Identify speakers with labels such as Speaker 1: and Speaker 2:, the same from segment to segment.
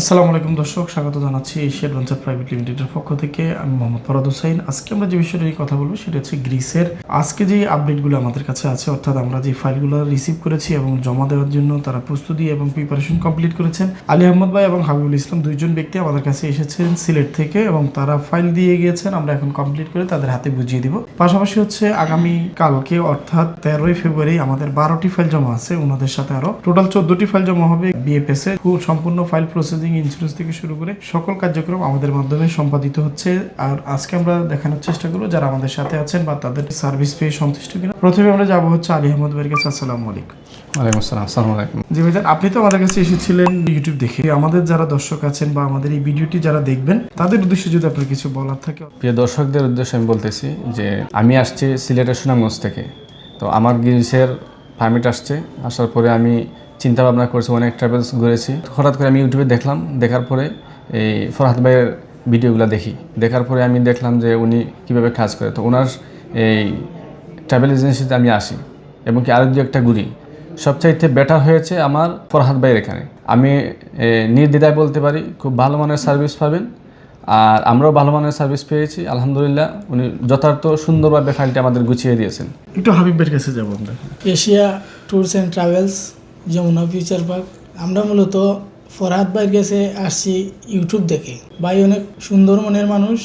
Speaker 1: আসসালামু আলাইকুম দর্শক, স্বাগত জানাচ্ছি এশিয়া অ্যাডভেঞ্চার প্রাইভেট লিমিটেডের পক্ষ থেকে। আমি মোহাম্মদ ফরাদ হোসাইন আজকে আমরা যে বিষয়টা নিয়ে কথা বলব সেটা হচ্ছে গ্রিসের। আজকে যে আপডেটগুলো আমাদের কাছে আছে, অর্থাৎ আমরা যে ফাইলগুলো রিসিভ করেছি এবং জমা দেওয়ার জন্য তারা প্রস্তুতি এবং প্রিপারেশন কমপ্লিট করেছেন, আলী আহমদ ভাই এবং হাবিবুল ইসলাম দুইজন ব্যক্তি আমাদের কাছে এসেছেন সিলেট থেকে এবং তারা ফাইল দিয়ে গিয়েছেন। আমরা এখন কমপ্লিট করে তাদের হাতে বুঝিয়ে দিব। পাশাপাশি হচ্ছে আগামী কালকে, অর্থাৎ তেরোই ফেব্রুয়ারি, আমাদের বারোটি ফাইল জমা আছে। ওনাদের সাথে আরও টোটাল চোদ্দটি ফাইল জমা হবে। পুরো সম্পূর্ণ ফাইল প্রসেসিং ইন্স্যুরেন্স থেকে শুরু করে সকল কার্যক্রম আমাদের মাধ্যমে সম্পাদিত হচ্ছে। আর আজকে আমরা দেখানোর চেষ্টা করব যারা আমাদের সাথে আছেন বা তাদের সার্ভিস পেয়ে সন্তুষ্ট কিনা। প্রথমে আমরা যাব হচ্ছে আলী আহমদ ভাইয়ের কাছে আসসালামু আলাইকুম।
Speaker 2: ওয়ালাইকুম আসসালাম আসসালামু আলাইকুম।
Speaker 1: জি ভাইজান আপনি তো আমাদের কাছে এসেছিলেন ইউটিউব দেখে। আমাদের যারা দর্শক আছেন বা আমাদের এই ভিডিওটি যারা দেখবেন তাদের উদ্দেশ্যে যদি আপনার কিছু বলার থাকে।
Speaker 2: প্রিয় দর্শকদের উদ্দেশ্যে আমি বলতেছি যে আমি আসছি সিলেটের সুনামগঞ্জ থেকে। তো আমার গ্রিসের পারমিট আসছে আসার পরে আমি চিন্তা ভাবনা করেছি অনেক ট্রাভেলস ঘুরেছি। হঠাৎ করে আমি ইউটিউবে দেখলাম দেখার পরে এই ফরহাদ ভাইয়ের ভিডিওগুলো দেখি। দেখার পরে আমি দেখলাম যে উনি কীভাবে কাজ করে। তো ওনার এই ট্রাভেল এজেন্সিতে আমি আসি এবং কি আরও দু একটা ঘুরি। সবচাইতে বেটার হয়েছে আমার ফরহাদ ভাইয়ের এখানে। আমি নির্দ্বিধায় বলতে পারি খুব ভালো মানের সার্ভিস পাবেন। আর আমরাও ভালো মানের সার্ভিস পেয়েছি আলহামদুলিল্লাহ। উনি যথার্থ সুন্দরভাবে ফাইলটি আমাদের গুছিয়ে দিয়েছেন।
Speaker 1: একটু হাবিবের কাছে যাব আমরা।
Speaker 3: Asia tours and travels Jamuna future park আমরা মূলত ফরহাদ ভাইয়ের কাছে আসছি ইউটিউব দেখে। ভাই অনেক সুন্দর মনের মানুষ,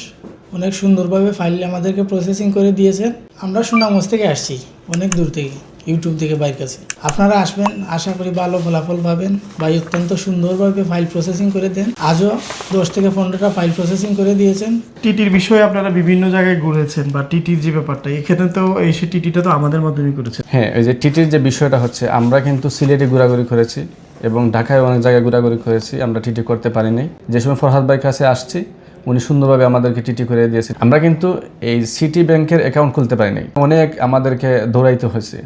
Speaker 3: অনেক সুন্দরভাবে ফাইল আমাদেরকে প্রসেসিং করে দিয়েছেন। আমরা সুনামগঞ্জ থেকে আসছি, অনেক দূর থেকে। ইউটিউব থেকে বাইর কাছে আপনারা আসবেন আশা করি ভালো ফলাফল পাবেন ভাই অত্যন্ত সুন্দরভাবে ফাইল প্রসেসিং করে দেন। আজও দশ থেকে পনেরোটা ফাইল প্রসেসিং করে দিয়েছেন।
Speaker 1: টিটির বিষয়ে আপনারা বিভিন্ন জায়গায় ঘুরেছেন বা টিটির যে ব্যাপারটা এখানে তো এই সে টিটিটা তো আমাদের মাধ্যমে করেছেন
Speaker 2: হ্যাঁ ওই যে টিটির যে বিষয়টা হচ্ছে আমরা কিন্তু সিলেটে ঘোরাঘুরি করেছি এবং ঢাকায় অনেক জায়গায় ঘোরাঘুরি করেছি আমরা টিটি করতে পারিনি। যে সময় ফরহাদ ভাইয়ের কাছে আসছি উনি সুন্দরভাবে আমাদেরকে টিটি করে দিয়েছেন। আমরা কিন্তু এই সিটি ব্যাংকের অ্যাকাউন্ট খুলতে পারিনি। অনেক আমাদেরকে দৌড়াইতে হয়েছে।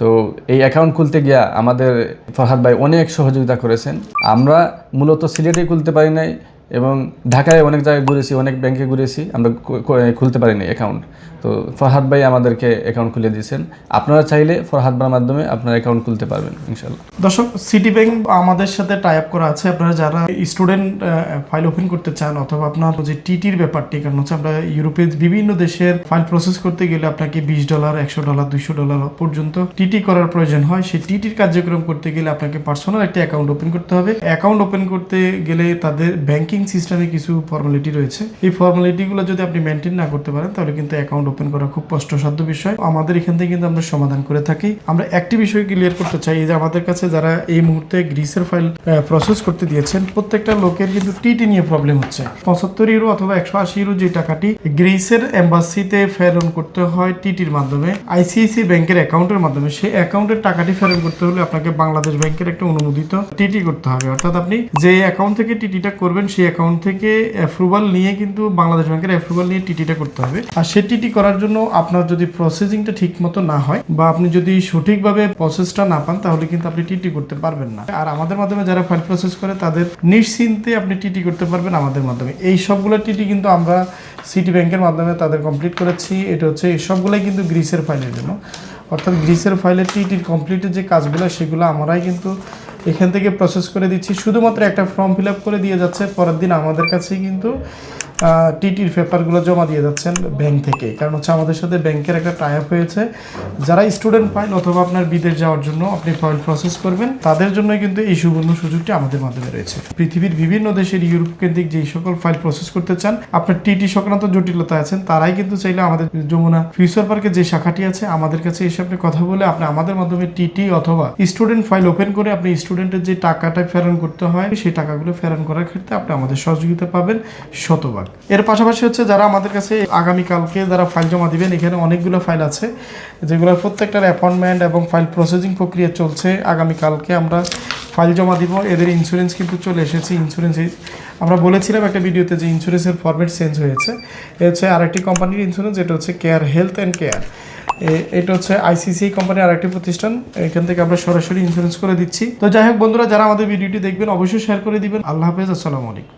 Speaker 2: তো এই অ্যাকাউন্ট খুলতে গিয়া আমাদের ফরহাদ ভাই অনেক সহযোগিতা করেছেন। আমরা মূলত সিলেটে খুলতে পারি নাই এবং ঢাকায় অনেক জায়গায় ঘুরেছি, অনেক ব্যাংকে ঘুরেছি, আমরা খুলতে পারিনি অ্যাকাউন্ট তো ফরহাদ ভাই আমাদেরকে অ্যাকাউন্ট খুলে দিয়েছেন। আপনারা চাইলে ফরহাদ ভাইয়ের মাধ্যমে আপনার অ্যাকাউন্ট খুলতে পারবেন ইনশাল্লাহ
Speaker 1: দর্শক সিটি ব্যাংক আমাদের সাথে টাই আপ করা আছে। আপনারা যারা স্টুডেন্ট ফাইল ওপেন করতে চান অথবা আপনার যে টিটির ব্যাপারটি, কারণ হচ্ছে আমরা ইউরোপের বিভিন্ন দেশের ফাইল প্রসেস করতে গেলে আপনাকে বিশ ডলার একশো ডলার দুইশো ডলার পর্যন্ত টিটি করার প্রয়োজন হয়। সেই টিটির কার্যক্রম করতে গেলে আপনাকে পার্সোনাল একটা অ্যাকাউন্ট ওপেন করতে হবে। অ্যাকাউন্ট ওপেন করতে গেলে তাদের ব্যাংকিং সিস্টেমে কিছু ফর্মালিটি রয়েছে। এই ফর্মালিটিগুলো যদি আপনি মেনটেন না করতে পারেন, তাহলে কিন্তু অ্যাকাউন্ট ওপেন করা খুব কষ্টসাধ্য বিষয়। আমাদের এখান থেকে কিন্তু আমরা সমাধান করে থাকি। আমরা একটি বিষয় ক্লিয়ার করতে চাই যে আমাদের কাছে যারা এই মুহূর্তে গ্রিসের ফাইল প্রসেস করতে দিয়েছেন, প্রত্যেকটা লোকের কিন্তু টিটি নিয়ে প্রবলেম হচ্ছে। পঁচাত্তর ইউরো অথবা একশো আশি ইউরো যে টাকাটি গ্রিসের এম্বাসিতে ফেরন করতে হয় টিটির মাধ্যমে আইসিআইসি ব্যাংকের অ্যাকাউন্টের মাধ্যমে, সেই অ্যাকাউন্টের টাকাটি ফেরন করতে হলে আপনাকে বাংলাদেশ ব্যাংকের একটা অনুমোদিত টিটি করতে হবে। অর্থাৎ আপনি যে অ্যাকাউন্ট থেকে টিটিটা করবেন, সেই অ্যাকাউন্ট থেকে অ্যাপ্রুভাল নিয়ে কিন্তু বাংলাদেশ ব্যাংকের অ্যাপ্রুভাল নিয়ে টিটিটা করতে হবে। আর সে টিটি করার জন্য আপনার যদি প্রসেসিংটা ঠিক মতো না হয় বা আপনি যদি সঠিকভাবে প্রসেসটা না পান, তাহলে কিন্তু আপনি টিটি করতে পারবেন না। আর আমাদের মাধ্যমে যারা ফাইল প্রসেস করে, তাদের নিশ্চিন্তে আপনি টিটি করতে পারবেন আমাদের মাধ্যমে। এই সবগুলো টিটি কিন্তু আমরা সিটি ব্যাংকের মাধ্যমে তাদের কমপ্লিট করেছি। এটা হচ্ছে এই সবগুলোই কিন্তু গ্রিসের ফাইলের জন্য। অর্থাৎ গ্রিসের ফাইলের টিটির কমপ্লিটের যে কাজগুলো, সেগুলো আমরাই কিন্তু এখান থেকে প্রসেস করে দিচ্ছি। শুধুমাত্র একটা ফর্ম ফিল করে দিয়ে যাচ্ছে। পরের দিন আমাদের কাছে কিন্তু টিটির পেপারগুলো জমা দিয়ে যাচ্ছেন ব্যাংক থেকে। কারণ হচ্ছে আমাদের সাথে ব্যাংকের একটা টাই আপ হয়েছে। যারা স্টুডেন্ট ফাইল অথবা আপনার বিদেশ যাওয়ার জন্য আপনি ফাইল প্রসেস করবেন, তাদের জন্য কিন্তু এই সুবর্ণ সুযোগটি আমাদের মাধ্যমে রয়েছে। পৃথিবীর বিভিন্ন দেশের ইউরোপ কেন্দ্রিক যেই সকল ফাইল প্রসেস করতে চান, আপনার টিটি সংক্রান্ত জটিলতা আছেন, তারাই কিন্তু চাইলে আমাদের যমুনা ফিউচার পার্কে যে শাখাটি আছে, আমাদের কাছে এসে আপনি কথা বলে আপনি আমাদের মাধ্যমে টিটি অথবা স্টুডেন্ট ফাইল ওপেন করে আপনি স্টুডেন্টের যে টাকাটা ফেরন করতে হয়, সেই টাকাগুলো ফেরন করার ক্ষেত্রে আপনি আমাদের সহযোগিতা পাবেন শতভাগ। এর পাশাপাশি হচ্ছে যারা আমাদের কাছে আগামীকালকে যারা ফাইল জমা দিবেন, এখানে অনেকগুলো ফাইল আছে, যেগুলোর প্রত্যেকটার অ্যাপয়েন্টমেন্ট এবং ফাইল প্রসেসিং প্রক্রিয়া চলছে। আগামীকালকে আমরা ফাইল জমা দিব। এদের ইন্স্যুরেন্স কিন্তু চলে এসেছে। ইন্স্যুরেন্স আমরা বলেছিলাম একটা ভিডিওতে যে ইন্স্যুরেন্সের ফরম্যাট চেঞ্জ হয়েছে। এ হচ্ছে আরেকটি কোম্পানির ইন্স্যুরেন্স যেটা হচ্ছে কেয়ার হেলথ অ্যান্ড কেয়ার এটা হচ্ছে আইসিসিআই কোম্পানির আরেকটি প্রতিষ্ঠান। এখান থেকে আমরা সরাসরি ইন্স্যুরেন্স করে দিচ্ছি। তো যাই হোক বন্ধুরা, যারা আমাদের ভিডিওটি দেখবেন, অবশ্যই শেয়ার করে দিবেন। আল্লাহ হাফেজ, আসসালামু আলাইকুম।